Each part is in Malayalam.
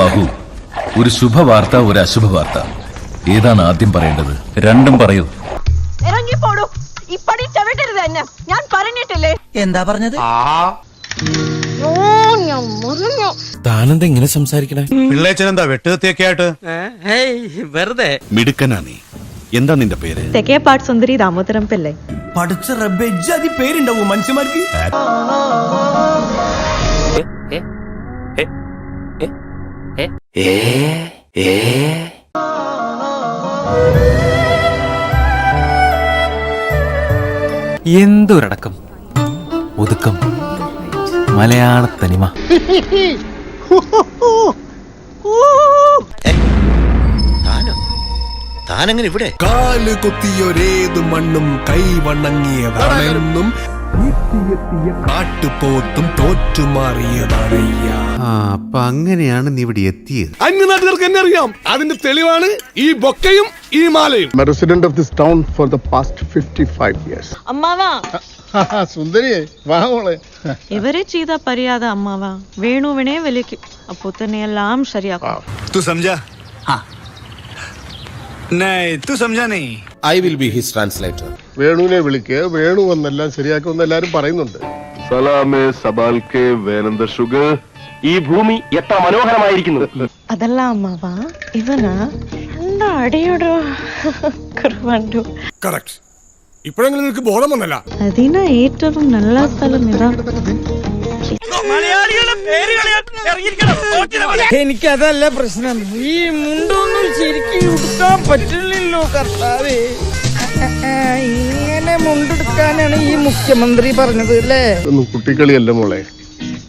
ബാഹു ഒരു ശുഭവാർത്ത ഒരു അശുഭ വാർത്ത ഏതാണ് ആദ്യം പറയേണ്ടത്? രണ്ടും പറയൂ. ഇറങ്ങിപ്പോടൂ. ഇപ്പടി ചവിട്ടരുത് എന്നെ. ഞാൻ പറഞ്ഞിട്ടില്ലേ? എന്താ പറഞ്ഞത്? താനെന്താ ഇങ്ങനെ സംസാരിക്കണേ? പിള്ളേച്ചനെന്താ വെട്ടുകത്തിയൊക്കെ ആയിട്ട് വെറുതെ. മിടുക്കനാ നീ. എന്താ നിന്റെ പേര്? തെക്കേപ്പാട് സുന്ദരി ദാമോദരം പിള്ളേ പഠിച്ച റബ്ബെ പേരുണ്ടാവും മനുഷ്യന്മാർക്ക്? എന്തൊരടക്കം? ഒതുക്കം. മലയാള തനിമ താനങ്ങനെ ഇവിടെ? കാൽ കൊത്തിയൊരേതു മണ്ണും കൈവണങ്ങിയതാണെന്നും എത്തിയെത്തിയ കാട്ടുപോത്തും തോറ്റുമാറിയതാണ് അപ്പൊ അങ്ങനെയാണ് നീ ഇവിടെ എത്തിയത്. അന്യ നാട്ടുകാർക്ക് എന്നെ അറിയാം. അതിന്റെ തെളിവാണ് ഈ ബൊക്കയും ഈ മാലയും. Resident of this town for the past fifty five years അമ്മാവാ. സുന്ദരിയെ വാ മോളെ. ഇവരെ ചെയ്ത പരിയാത അമ്മാവാ. വേണുവിനെ വിലയ്ക്കും. അപ്പോ തന്നെ എല്ലാം ശരിയാക്കും. തൂ സംജാ ഹാ നൈ തൂ സംജാ നൈ I will be his translator വേണുവിനെ വിളിക്ക്. വേണു വന്നെല്ലാം ശരിയാക്കുമെന്ന് എല്ലാരും പറയുന്നുണ്ട്. സലാമേ സബാൽക്കെ വേനന്ദ ഷുഗർ. ഈ ഭൂമി എത്ര മനോഹരമായിരിക്കുന്നു. അതല്ല അമ്മാവാ ഇവനാ നല്ല അടിയോടോ. കുറവുണ്ടു കറക്റ്റ് ഇപ്പോഴെങ്കിലും നിനക്ക് ബോധം വന്നല്ല. അതിനാ ഏറ്റവും നല്ല സ്ഥലം ഇതാ. എനിക്കതല്ല പ്രശ്നം. ഈ മുണ്ടൊന്നും ശരിക്കും ഉടുക്കാൻ പറ്റില്ലല്ലോ കർത്താവേ. ഇങ്ങനെ മുണ്ടെടുക്കാനാണ് ഈ മുഖ്യമന്ത്രി പറഞ്ഞത് അല്ലേ? ഒന്നും കുട്ടിക്കളിയല്ല മോളെ.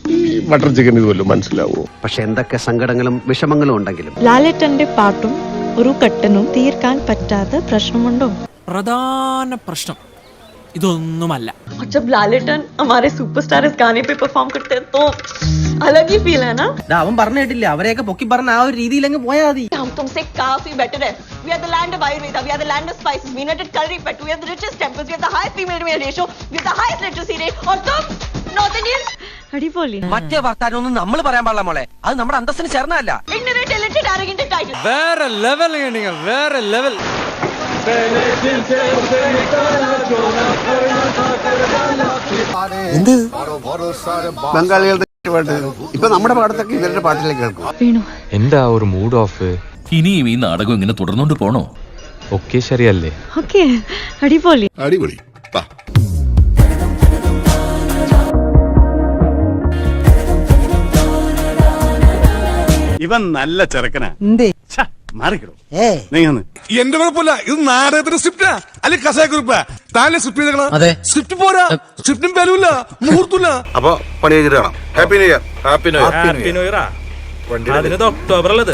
ഈ ബട്ടർ ചിക്കൻ ഇതുവല്ലോ മനസ്സിലാവോ? പക്ഷെ എന്തൊക്കെ സങ്കടങ്ങളും വിഷമങ്ങളും ഉണ്ടെങ്കിലും. ലാലേട്ടന്റെ പാട്ടും ഒരു കട്ടനും തീർക്കാൻ പറ്റാത്ത പ്രശ്നമുണ്ടോ? പ്രധാന പ്രശ്നം. ഇതൊന്നുമല്ല. അവൻ പറഞ്ഞു അവരെയൊക്കെ പൊക്കി പറഞ്ഞ ആ ഒരു രീതിയിൽ അങ്ങ് പോയാൽ മതി മറ്റേ വർത്താനൊന്നും നമ്മൾ പറയാൻ പാടില്ല മോളെ. അത് നമ്മുടെ അന്തസ്സിന് ചേർന്നല്ല വേറെ ലെവൽ വേറെ ലെവൽ ബംഗാളികളുടെ പാട്ട്. ഇപ്പൊ നമ്മുടെ പാടത്തൊക്കെ ഇവരുടെ പാട്ടിലേക്ക് കേൾക്കും. എന്താ ഒരു മൂഡ് ഓഫ് ഇനിയും ഈ നാടകം ഇങ്ങനെ തുടർന്നോണ്ട് പോണോ? ഒക്കെ ശരിയല്ലേ. ഓക്കെ. അടിപൊളി. അടിപൊളി. ഇവൻ നല്ല ചെറുക്കനാ. എന്തേ? മാറിക്കിടും. എന്റെ കുഴപ്പമില്ല. ഇത് നാടകത്തിന്റെ സ്ക്രിപ്റ്റാ അല്ലെങ്കിൽ കസായ കുറിപ്പാ. താഴെ സ്ക്രിപ്റ്റ് ചെയ്തേക്കണം അതെ. സ്ക്രിപ്റ്റ് പോരാ. സ്ക്രിപ്റ്റും പേരുമില്ല. മുഹൂർത്തില്ല അപ്പൊ പണി കഴിഞ്ഞിട്ട് കാണാം happy new year happy new year happy new year October ഉള്ളത്